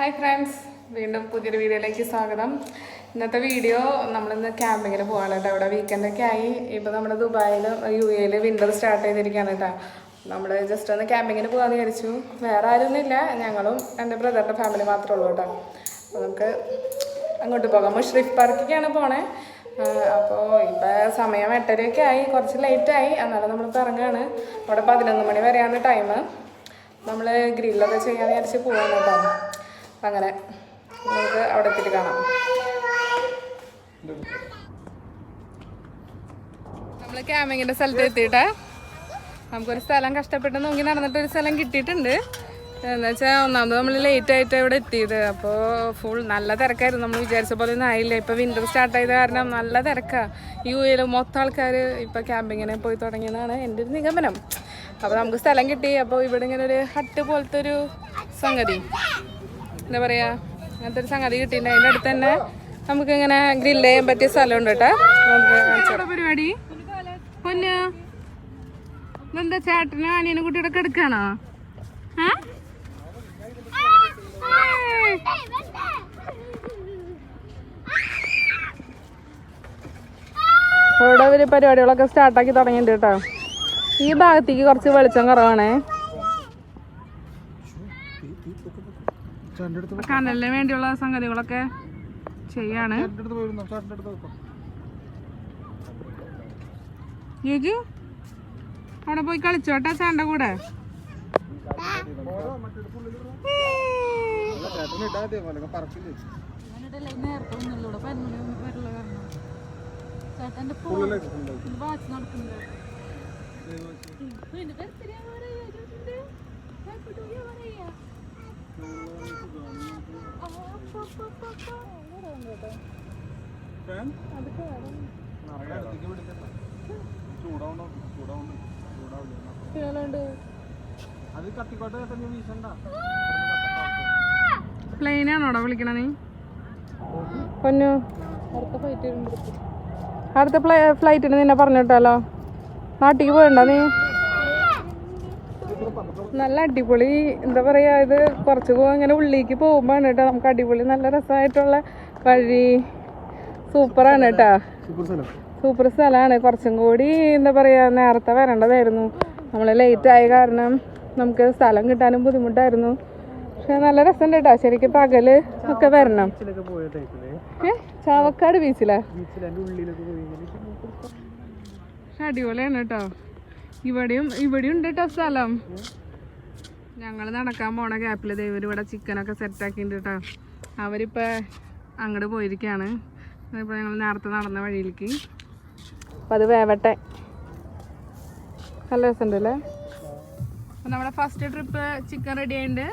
Hi friends വീണ്ടും പുതിയൊരു വീഡിയോയിലേക്ക് സ്വാഗതം. ഇന്നത്തെ വീഡിയോ നമ്മളിന്ന് ക്യാമ്പിങ്ങിന് പോവാണ് കേട്ടോ. ഇവിടെ വീക്കെൻഡൊക്കെ ആയി. ഇപ്പോൾ നമ്മുടെ ദുബായിൽ യു എയിൽ വിന്റർ സ്റ്റാർട്ട് ചെയ്തിരിക്കുകയാണ് കേട്ടോ. നമ്മൾ ജസ്റ്റ് ഒന്ന് ക്യാമ്പിങ്ങിന് പോകാമെന്ന് വിചാരിച്ചു. വേറെ ആരൊന്നുമില്ല ഞങ്ങളും എന്റെ ബ്രദറിന്റെ ഫാമിലി മാത്രമേ ഉള്ളൂ കേട്ടോ. അപ്പോൾ നമുക്ക് അങ്ങോട്ട് പോകാം. ഷ്രിഫ് പാർക്കിലേക്കാണ് പോണേ. അപ്പോൾ ഇപ്പോൾ സമയം എട്ടരയൊക്കെ ആയി. കുറച്ച് ലേറ്റായി എന്നാലും നമ്മളിപ്പോൾ ഇറങ്ങുകയാണ് അവിടെ പതിനൊന്ന് മണി വരെയാണ് ടൈം നമ്മൾ ഗ്രില്ലൊക്കെ ചെയ്യാൻ വിചാരിച്ച് പോകാൻ കേട്ടോ. അങ്ങനെ നമുക്ക് അവിടെ എത്തിയിട്ട് കാണാം. നമ്മൾ ക്യാമ്പിങ്ങിന്റെ സ്ഥലത്ത് എത്തിയിട്ടേ. നമുക്കൊരു സ്ഥലം കഷ്ടപ്പെട്ട് നോക്കി നടന്നിട്ട് ഒരു സ്ഥലം കിട്ടിയിട്ടുണ്ട്. എന്താ വെച്ചാൽ ഒന്നാമത് നമ്മൾ ലേറ്റ് ആയിട്ട് ഇവിടെ എത്തിയത്. അപ്പോൾ ഫുൾ നല്ല തിരക്കായിരുന്നു. നമ്മൾ വിചാരിച്ച പോലെ ഒന്നും ആയില്ല. ഇപ്പോൾ വിന്റർ സ്റ്റാർട്ട് ആയത് കാരണം നല്ല തിരക്കാണ് യു എയിൽ മൊത്തം ആൾക്കാർ ഇപ്പോൾ ക്യാമ്പിങ്ങിനെ പോയി തുടങ്ങിയതാണ് എന്റെ ഒരു നിഗമനം. അപ്പോൾ നമുക്ക് സ്ഥലം കിട്ടി. അപ്പോൾ ഇവിടെ ഇങ്ങനെ ഒരു ഹട്ട് പോലത്തെ ഒരു സംഗതി. എന്താ പറയുക അങ്ങനത്തെ ഒരു സംഗതി കിട്ടിയിട്ടുണ്ട്. അതിന്റെ അടുത്ത് തന്നെ നമുക്ക് ഇങ്ങനെ ഗ്രിൽ ചെയ്യാൻ പറ്റിയ സ്ഥലമുണ്ട് കേട്ടോ. പരിപാടി? പൊന്നു. ചേട്ടനും അനിയനും കുട്ടിയുടെ കിടക്കാണോ. ഇവിടെ ഒരു പരിപാടികളൊക്കെ സ്റ്റാർട്ടാക്കി തുടങ്ങിയിട്ടുണ്ട് കേട്ടോ. ഈ ഭാഗത്തേക്ക് കുറച്ച് വെളിച്ചം കുറവാണേ. കനലിന് വേണ്ടിയുള്ള സംഗതികളൊക്കെ ചെയ്യാണ്. ജുജു അവിടെ പോയി കളിച്ചോട്ടെ ചേണ്ട കൂടെ? അത് കത്തിക്കോട്ടെ തന്നെ വീശണ്ട. പ്ലെയിനാണോടാ വിളിക്കണ നീ? പൊന്നു അടുത്ത ഫ്ലൈറ്റിന് നിന്നെ പറഞ്ഞിട്ടല്ലോ. നാട്ടിക്ക് പോയണ്ട നീ? നല്ല അടിപൊളി എന്താ പറയാ ഇത് കുറച്ച് ഇങ്ങനെ ഉള്ളിലേക്ക് പോകുമ്പോഴാണ് കേട്ടോ നമുക്ക് അടിപൊളി നല്ല രസമായിട്ടുള്ള വഴി. സൂപ്പറാണ് കേട്ടോ. സൂപ്പർ സ്ഥലം. സൂപ്പർ സ്ഥലമാണ്. കുറച്ചും കൂടി എന്താ പറയാ നേരത്തെ വരേണ്ടതായിരുന്നു. നമ്മൾ ലേറ്റ് ആയ കാരണം നമുക്ക് സ്ഥലം കിട്ടാനും ബുദ്ധിമുട്ടായിരുന്നു. പക്ഷെ നല്ല രസമുണ്ട് കേട്ടോ. ശരിക്കും പകൽ ഒക്കെ വരണം. ചാവക്കാട് ബീച്ചിലാ? അടിപൊളിയാണ് കേട്ടോ. ഇവിടെയും ഇവിടെയും ഉണ്ട് കേട്ടോ സ്ഥലം. ഞങ്ങൾ നടക്കാൻ പോണ ഗ്യാപ്പിൽ ദൈവം ഇവിടെ ചിക്കനൊക്കെ സെറ്റാക്കിയിട്ടുണ്ട് കേട്ടോ അവരിപ്പോൾ അങ്ങോട്ട് പോയിരിക്കുകയാണ് ഇപ്പോൾ ഞങ്ങൾ നേരത്തെ നടന്ന വഴിയിലേക്ക്. അപ്പം അത് വേവട്ടെ. നല്ല രസമുണ്ട് അല്ലേ നമ്മുടെ ഫസ്റ്റ് ട്രിപ്പ് ചിക്കൻ റെഡി ആയിട്ടുണ്ട്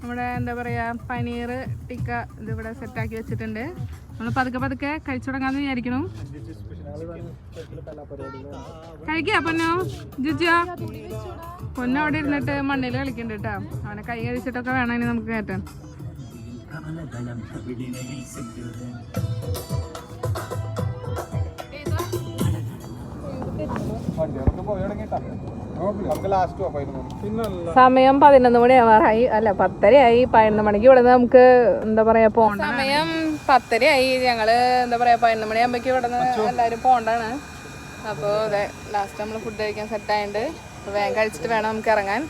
നമ്മുടെ എന്താ പറയാ പനീർ ടിക്ക ഇതിവിടെ സെറ്റാക്കി വെച്ചിട്ടുണ്ട്. നമ്മൾ പതുക്കെ പതുക്കെ കഴിച്ചു തുടങ്ങാന്ന് വിചാരിക്കണം. കഴിക്ക പൊന്നോ? ജിജ പൊന്നു അവിടെ ഇരുന്നിട്ട് മണ്ണിൽ കളിക്കണ്ട കേട്ടോ. അവനെ കൈ കഴിച്ചിട്ടൊക്കെ വേണം ഇനി നമുക്ക് കയറ്റാൻ. സമയം പതിനൊന്ന് മണിയാവാറായി. അല്ല പത്തരയായി. പതിനൊന്ന് മണിക്ക് ഇവിടെ നമുക്ക് എന്താ പറയാ പോണ്ട സമയം പത്തരയായി. ഞങ്ങൾ എന്താ പറയാ പതിനൊന്ന് മണിയാകുമ്പോഴേക്കും ഇവിടെ നിന്ന് എല്ലാവരും പോണ്ടാണ് അപ്പോൾ അതെ ലാസ്റ്റ് നമ്മൾ ഫുഡ് കഴിക്കാൻ സെറ്റ് അപ്പോൾ വേഗം കഴിച്ചിട്ട് വേണം നമുക്ക് ഇറങ്ങാൻ.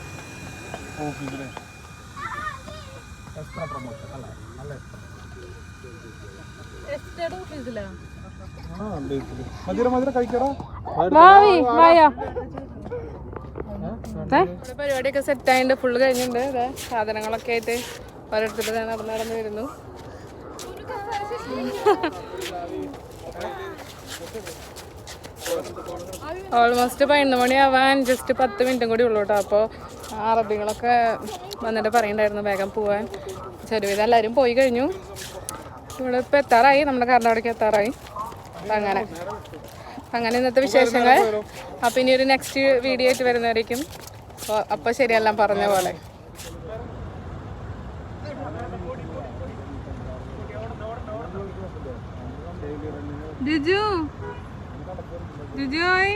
പരിപാടിയൊക്കെ സെറ്റ് ആയിട്ട് ഫുള്ള് കഴിഞ്ഞിട്ടുണ്ട്. സാധനങ്ങളൊക്കെ ആയിട്ട് ഓരോരുത്തരുടെ നടന്നു നടന്നു വരുന്നു. ഓൾമോസ്റ്റ് പതിനൊന്ന് മണിയാവാൻ ജസ്റ്റ് പത്ത് മിനിറ്റും കൂടി ഉള്ളൂ കേട്ടോ. അപ്പോൾ അറബികളൊക്കെ വന്നിട്ട് പറയണ്ടായിരുന്നു വേഗം പോവാൻ. ചെറുവിധം എല്ലാവരും പോയി കഴിഞ്ഞു. ഇവിടെ ഇപ്പോൾ എത്താറായി. നമ്മുടെ കർണാടകയ്ക്ക് എത്താറായി. അങ്ങനെ. അങ്ങനെ ഇന്നത്തെ വിശേഷങ്ങൾ. അപ്പം ഇനി ഒരു നെക്സ്റ്റ് വീഡിയോ ആയിട്ട് വരുന്നവരേക്കും. അപ്പോൾ ശരിയെല്ലാം പറഞ്ഞ പോലെ. ജിജു ജിജോയ്